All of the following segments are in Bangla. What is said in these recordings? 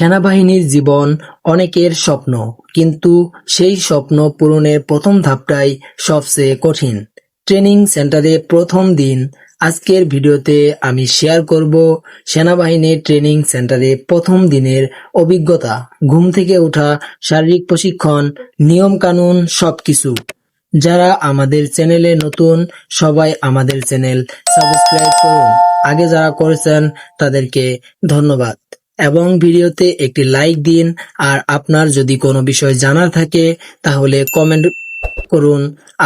সেনাবাহিনীর জীবন অনেকের স্বপ্ন, কিন্তু সেই স্বপ্ন পূরণের প্রথম ধাপটাই সবচেয়ে কঠিন। ট্রেনিং সেন্টারে প্রথম দিন, আজকের ভিডিওতে আমি শেয়ার করব সেনাবাহিনীর ট্রেনিং সেন্টারে প্রথম দিনের অভিজ্ঞতা, ঘুম থেকে ওঠা, শারীরিক প্রশিক্ষণ নিয়ম কানুন সবকিছু। যারা আমাদের চ্যানেলে নতুন, সবাই আমাদের চ্যানেল সাবস্ক্রাইব করুন। আগে যারা করেছেন তাদেরকে ধন্যবাদ। এবং ভিডিওতে একটি লাইক দিন। আর আপনার যদি কোনো বিষয় জানার থাকে, তাহলে কমেন্ট করুন।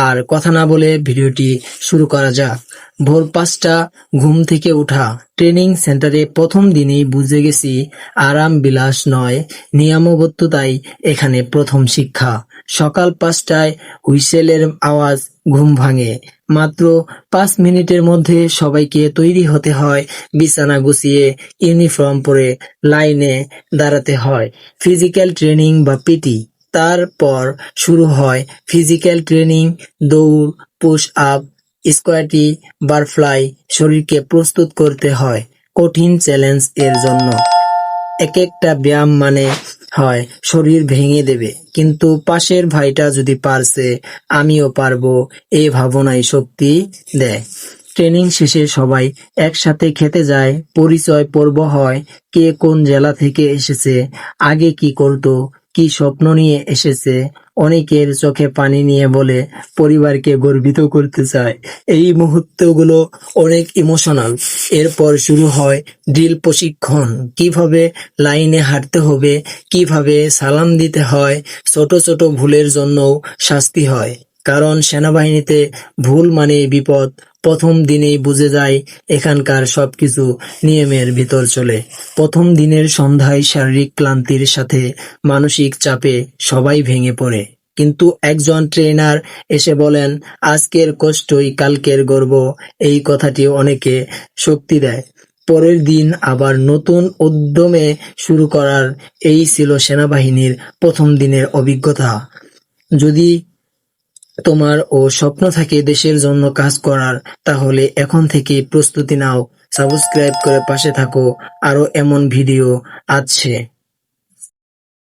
আর কথা না বলে ভিডিওটি শুরু করা যাক। ভোর পাঁচটা, ঘুম থেকে ওঠা। ট্রেনিং সেন্টারে প্রথম দিনেই বুঝে গেছি আরাম বিলাস নয় নিয়মবদ্ধতাই এখানে প্রথম শিক্ষা। সকাল পাঁচটায় হুইসেলের আওয়াজ ঘুম ভাঙে। মাত্র পাঁচ মিনিটের মধ্যে সবাইকে তৈরি হতে হয়, বিছানা গুছিয়ে ইউনিফর্ম পরে লাইনে দাঁড়াতে হয়, ফিজিক্যাল ট্রেনিং বা পিটি। তারপর শুরু হয় ফিজিক্যাল ট্রেনিং, দৌড় পুশ আপ স্কোয়াটি, বারফ্লাই, শরীরকে প্রস্তুত করতে হয় কঠিন চ্যালেঞ্জ এর জন্য। এক একটা ব্যায়াম মানে হয়, শরীর ভেঙে দেবে। কিন্তু পাশের ভাইটা যদি পারছে, আমিও পারব, এ ভাবনাই শক্তি দেয়। ট্রেনিং শেষে সবাই একসাথে খেতে যায়, পরিচয় পর্ব হয়, কে কোন জেলা থেকে এসেছে, আগে কি করতো কি স্বপ্ন নিয়ে এসেছে? অনেকের চোখে পানি নিয়ে বলে, পরিবারকে গর্বিত করতে চায়। এই মুহূর্তগুলো অনেক ইমোশনাল এরপর শুরু হয় ড্রিল প্রশিক্ষণ। কীভাবে লাইনে হাঁটতে হবে? কীভাবে সালাম দিতে হয়? ছোট ছোট ভুলের জন্যও শাস্তি হয়। কারণ সেনাবাহিনীতে ভুল মানে বিপদ প্রথম দিনেই বুঝে যায় এখানকার সবকিছু নিয়মের ভিতর চলে। প্রথম দিনের সন্ধ্যায় শারীরিক ক্লান্তির সাথে মানসিক চাপে সবাই ভেঙে পড়ে। কিন্তু একজন ট্রেনার এসে বলেন, আজকের কষ্টই কালকের গর্ব। এই কথাটি অনেকে শক্তি দেয়। পরের দিন আবার নতুন উদ্যমে শুরু করার এই ছিল সেনাবাহিনীর প্রথম দিনের অভিজ্ঞতা। যদি তোমার ও স্বপ্ন থাকে দেশের জন্য কাজ করার, তাহলে এখন থেকে প্রস্তুতি নাও, সাবস্ক্রাইব করে পাশে থাকো আরও এমন ভিডিও আছে।